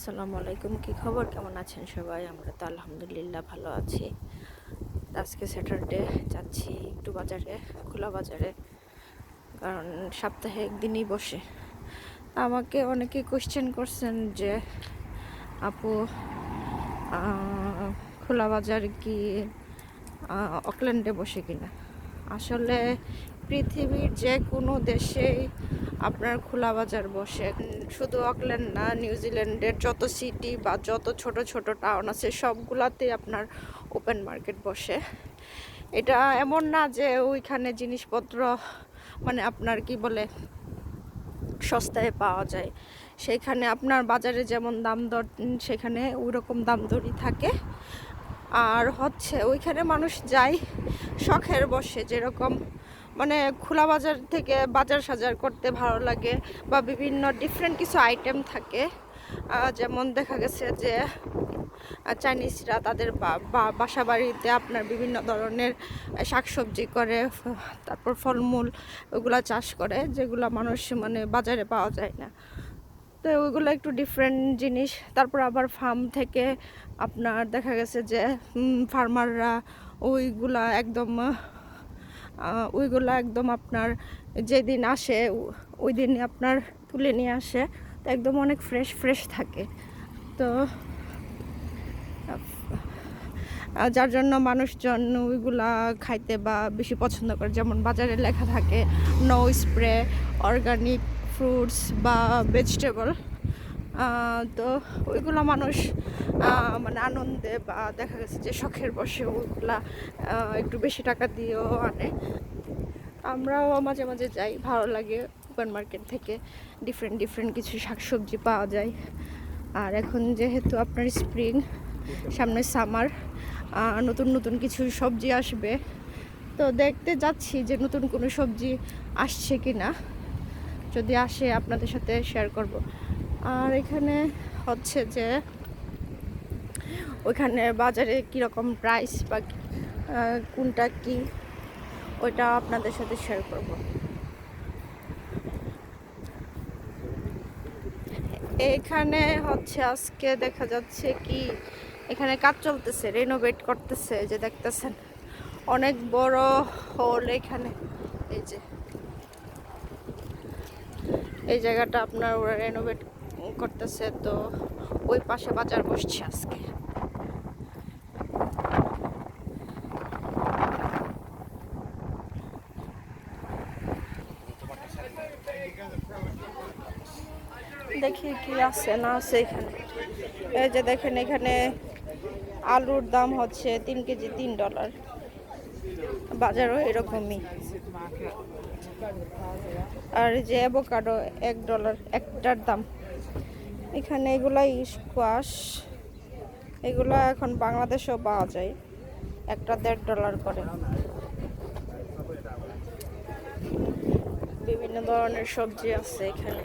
আসসালামু আলাইকুম, কি খবর? কেমন আছেন সবাই? আমরা তো আলহামদুলিল্লাহ ভালো আছি। আজকে স্যাটারডে যাচ্ছি একটু বাজারে, খোলা বাজারে। কারণ সপ্তাহে একদিনই বসে। আমাকে অনেকে কোশ্চেন করছেন যে, আপু খোলা বাজার কি অকল্যান্ডে বসে কিনা? আসলে পৃথিবীর যে কোনো দেশেই আপনার খোলা বাজার বসে। শুধু অকল্যান্ড না নিউজিল্যান্ডের যত সিটি বা যত ছোট ছোট টাউন আছে, সবগুলাতেই আপনার ওপেন মার্কেট বসে। এটা এমন না যে ওইখানে জিনিসপত্র মানে আপনার কি বলে, সস্তায় পাওয়া যায়। সেইখানে আপনার বাজারে যেমন দাম দর, সেখানে ওই রকম দাম দরই থাকে। আর হচ্ছে, ওইখানে মানুষ যায়, শখের বসে যেরকম মানে খোলা বাজার থেকে বাজার সাজার করতে ভালো লাগে বা বিভিন্ন ডিফারেন্ট কিছু আইটেম থাকে। যেমন দেখা গেছে যে চাইনিজরা তাদের বাসা বাড়িতে আপনার বিভিন্ন ধরনের শাকসবজি করে, তারপর ফলমূল ওগুলা চাষ করে, যেগুলা মানুষ মানে বাজারে পাওয়া যায় না। তো ওইগুলো একটু ডিফারেন্ট জিনিস। তারপর আবার ফার্ম থেকে আপনার দেখা গেছে যে ফার্মাররা ওইগুলা একদম ওইগুলা একদম আপনার যেদিন আসে, ওই দিন আপনার তুলে নিয়ে আসে। তো একদম অনেক ফ্রেশ ফ্রেশ থাকে। তো যার জন্য মানুষজন ওইগুলা খাইতে বা বেশি পছন্দ করে, যেমন বাজারে লেখা থাকে নো স্প্রে অর্গানিক ফ্রুটস বা ভেজিটেবল তো ওইগুলো মানুষ মানে আনন্দে বা দেখা গেছে যে শখের বসে ওইগুলা একটু বেশি টাকা দিয়েও আনে। আমরাও মাঝে মাঝে যাই, ভালো লাগে সুপার মার্কেট থেকে ডিফারেন্ট ডিফারেন্ট কিছু শাকসবজি পাওয়া যায়। আর এখন যেহেতু আপনার স্প্রিং সামনে সামার নতুন নতুন কিছু সবজি আসবে, তো দেখতে যাচ্ছি যে নতুন কোনো সবজি আসছে কি না যদি আসে আপনাদের সাথে শেয়ার করব। আর এখানে হচ্ছে যে ওইখানে বাজারে কীরকম প্রাইস বা কোনটা কি, ওইটা আপনাদের সাথে শেয়ার করব। এখানে হচ্ছে আজকে দেখা যাচ্ছে কি, এখানে কাজ চলতেছে রেনোভেট করতেছে যে দেখতেছেন, অনেক বড় হল এখানে, এই যে। এই জায়গাটা আপনার ওরা রেনোভেট করতেছে, তো ওই পাশে বাজার বসছে আজকে। দেখি কি আছে, না আছে এখানে। এই যে দেখেন এখানে আলুর দাম হচ্ছে তিন কেজি তিন ডলার। বাজারও এরকমই। আর যে অ্যাভোকাডো এক ডলার, একটার দাম। এখানে এগুলা স্কোয়াশ এগুলো এখন বাংলাদেশেও পাওয়া যায়। একটা দেড় ডলার করে। বিভিন্ন ধরনের সবজি আছে এখানে।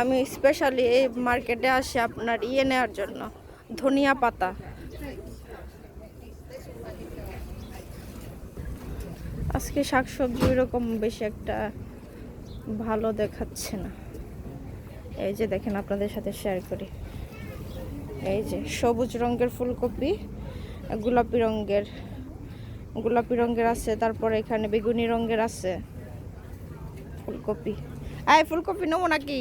আমি স্পেশালি এই মার্কেটে আসি আপনার ইয়ে নেওয়ার জন্য, ধনিয়া পাতা। আজকে শাকসবজি ওইরকম বেশি একটা ভালো দেখাচ্ছে না। এই যে দেখেন আপনাদের সাথে শেয়ার করি। এই যে সবুজ রঙের ফুলকপি, গোলাপি রঙের গোলাপি রঙের আছে, তারপরে এখানে বেগুনি রঙের আছে ফুলকপি। আয় ফুলকপি নেব নাকি?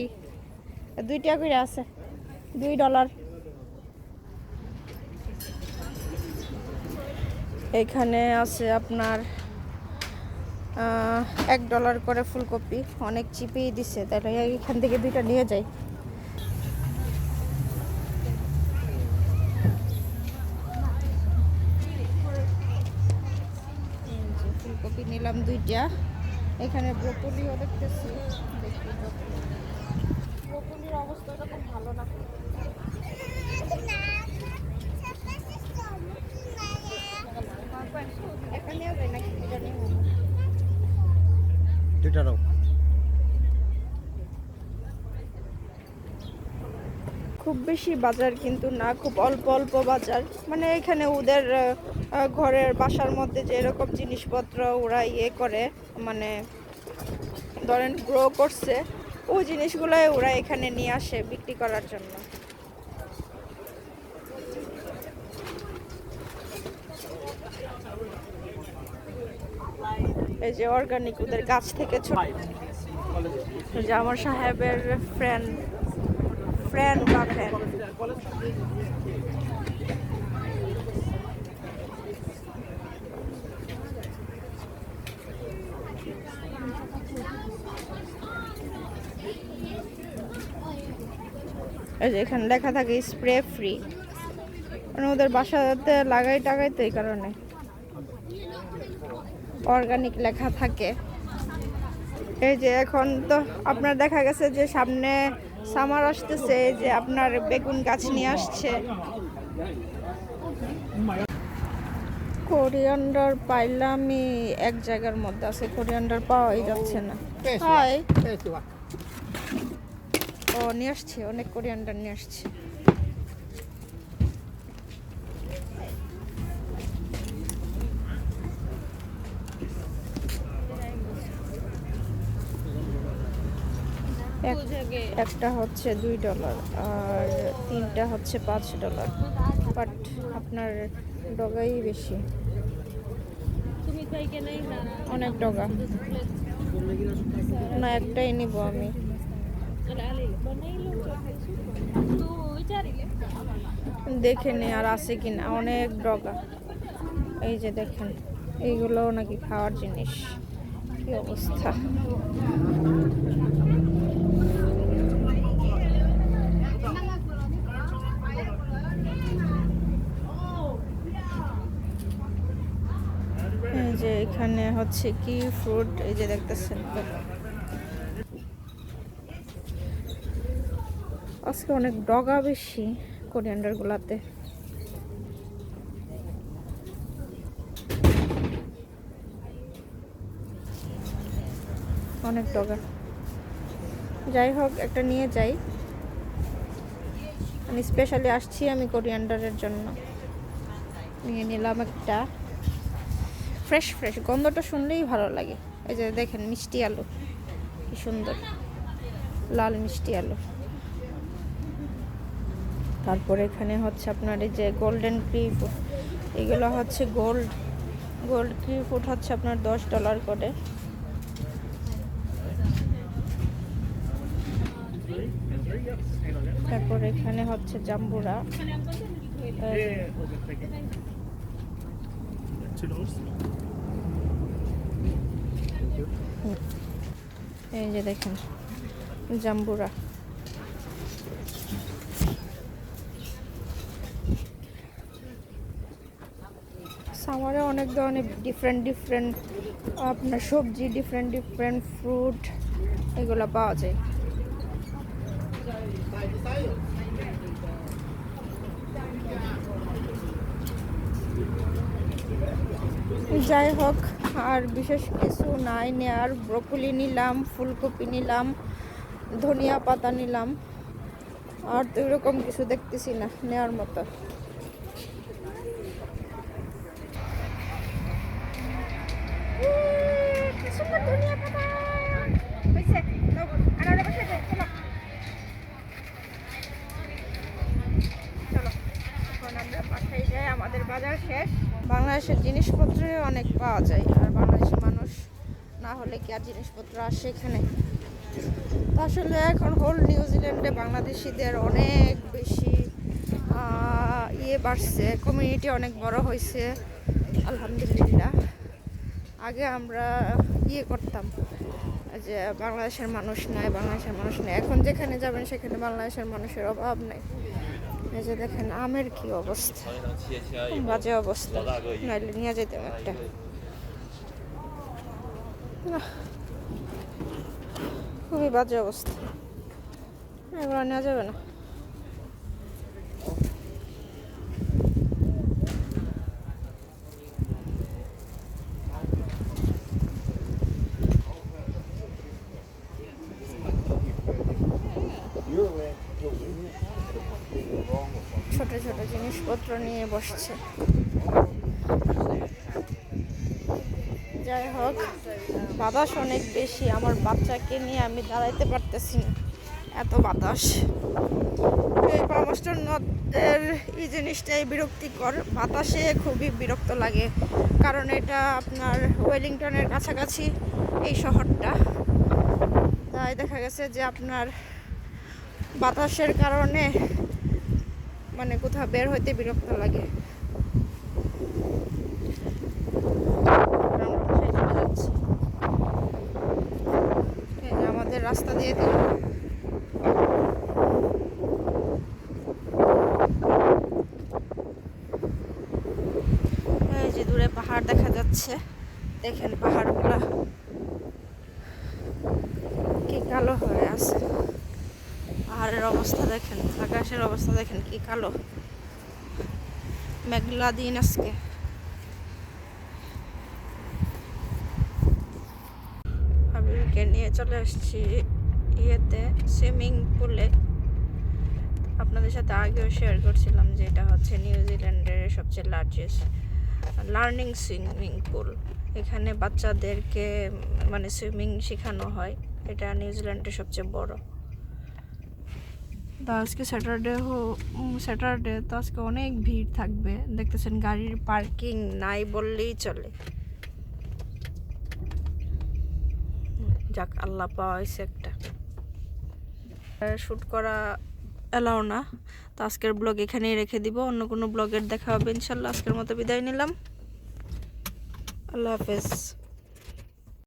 দুই টাকা করে আছে, দুই ডলার এখানে আছে আপনার এক ডলার করে ফুলকপি, অনেক চিপিয়ে দিছে, তাহলে এখান থেকে দুইটা নিয়ে যাই। ফুলকপি নিলাম দুইটা, এখানে ব্রোকলিও দেখতেছি, দেখি ব্রোকলির অবস্থা এরকম ভালো না। একটা নিয়ে যাই নাকি? দুইটা নিয়ে? খুব বেশি বাজার কিন্তু না, খুব অল্প অল্প বাজার। মানে এখানে ওদের ঘরের বাসার মধ্যে যে এরকম জিনিসপত্র ওরা ইয়ে করে মানে ধরেন গ্রো করছে, ওই জিনিসগুলোই ওরা এখানে নিয়ে আসে বিক্রি করার জন্য। এই যে অর্গানিক ওদের গাছ থেকে ছোট যে আমার সাহেবের ফ্রেন্ড ফ্রেন্ড বা ফ্রেন্ড এই যে এখানে লেখা থাকে স্প্রে ফ্রি মানে ওদের বাসাতে লাগাই টাগাই তো এই কারণে। অর্গানিক লেখা থাকে। এই যে এখন তো আপনার দেখা গেছে যে সামনে সামার আসতেছে যে আপনার বেগুন গাছ নিয়ে আসছে। কোরিয়ান্ডার পাইলামই এক জায়গার মধ্যে আছে কোরিয়ান্ডার পাওয়াই যাচ্ছে না। হাই ও নিয়ে আসছে অনেক কোরিয়ান্ডার নিয়ে আসছে। একটা হচ্ছে দুই ডলার আর তিনটা হচ্ছে পাঁচ ডলার। বাট আপনার ডগাই বেশি। অনেক ডগা। না, একটাই নিব আমি। দেখে নে আর আছে কিনা। অনেক ডগা। এই যে দেখেন এইগুলো নাকি খাওয়ার জিনিস। কি অবস্থা এই যে এখানে হচ্ছে কি ফ্রুট এই যে দেখতেছেন আজকে অনেক ডগা বেশি কোরিয়ান্ডার গুলাতে। অনেক ডগা। যাই হোক, একটা নিয়ে যাই। আমি স্পেশালি আসছি আমি কোরিয়ান্ডারের জন্য। নিয়ে নিলাম একটা। ফ্রেশ ফ্রেশ গন্ধটা শুনলেই ভালো লাগে। এই যে দেখেন মিষ্টি আলু। কি সুন্দর। লাল মিষ্টি আলু। তারপরে এখানে হচ্ছে আপনার এই যে গোল্ডেন ক্রি ফুড এগুলো হচ্ছে গোল্ড গোল্ড ক্রি ফুড হচ্ছে আপনার দশ ডলার করে। তারপর এখানে হচ্ছে জাম্বুরা। এই যে দেখেন, জাম্বুরা। সামারে অনেক ধরনের ডিফারেন্ট ডিফারেন্ট আপনার সবজি ডিফারেন্ট ডিফারেন্ট ফ্রুট এগুলো পাওয়া যায়। যাই হোক, আর বিশেষ কিছু নাই নেয়ার। ব্রকলি নিলাম, ফুলকপি নিলাম, ধনিয়া পাতা নিলাম। আর তো এরকম কিছু দেখতেছি না নেয়ার মতো। আমাদের বাজার শেষ। বাংলাদেশের জিনিসপত্র অনেক পাওয়া যায়, আর বাংলাদেশের মানুষ না হলে কি আর জিনিসপত্র আসে এখানে? আসলে এখন হোল নিউজিল্যান্ডে বাংলাদেশিদের অনেক বেশি ইয়ে বাড়ছে কমিউনিটি অনেক বড় হয়েছে, আলহামদুলিল্লাহ। আগে আমরা ইয়ে করতাম, যে বাংলাদেশের মানুষ নাই, বাংলাদেশের মানুষ নেই। এখন যেখানে যাবেন সেখানে বাংলাদেশের মানুষের অভাব নেই। এই যে দেখেন, আমের কি অবস্থা? বাজে অবস্থা, নাইলে নিয়ে যেতাম একটা। খুবই বাজে অবস্থা। এগুলো নেওয়া যাবে না। জিনিসপত্র নিয়ে বসছে। যাই হোক, বাতাস অনেক বেশি, আমার বাচ্চাকে নিয়ে আমি দাঁড়াইতে পারতেছি না। এত বাতাস। এই পামাস্টার নদের এই জিনিসটাই বিরক্তিকর। বাতাসে খুবই বিরক্ত লাগে, কারণ এটা আপনার ওয়েলিংটনের কাছাকাছি এই শহরটা। তাই দেখা গেছে যে আপনার বাতাসের কারণে মানে কোথাও বের হইতে বিরক্ত লাগে। আমাদের রাস্তা দিয়ে দিল। যে দূরে পাহাড় দেখা যাচ্ছে। দেখেন পাহাড়গুলা। কি কালো হয়ে আছে। পাহাড়ের অবস্থা দেখেন, আকাশের অবস্থা দেখেন কি কালো। মেঘলা দিন আজকে। হাবিবকে নিয়ে চলে আসছি ইয়েতে, সুইমিং পুলে। আপনাদের সাথে আগেও শেয়ার করছিলাম যে এটা হচ্ছে নিউজিল্যান্ডের সবচেয়ে লার্জেস্ট লার্নিং সুইমিং পুল এখানে বাচ্চাদেরকে মানে সুইমিং শেখানো হয়। এটা নিউজিল্যান্ডের সবচেয়ে বড়। তো আজকে স্যাটারডে হো স্যাটারডে তো আজকে অনেক ভিড় থাকবে। দেখতেছেন গাড়ির পার্কিং নাই বললেই চলে। যাক, আল্লাহ পাওয়া হয়েছে একটা শ্যুট করা এলাও না। তো আজকের ব্লগ এখানেই রেখে দিব। অন্য কোনো ব্লগের দেখা হবে, ইনশাল্লাহ। আজকের মতো বিদায় নিলাম। আল্লাহ হাফেজ।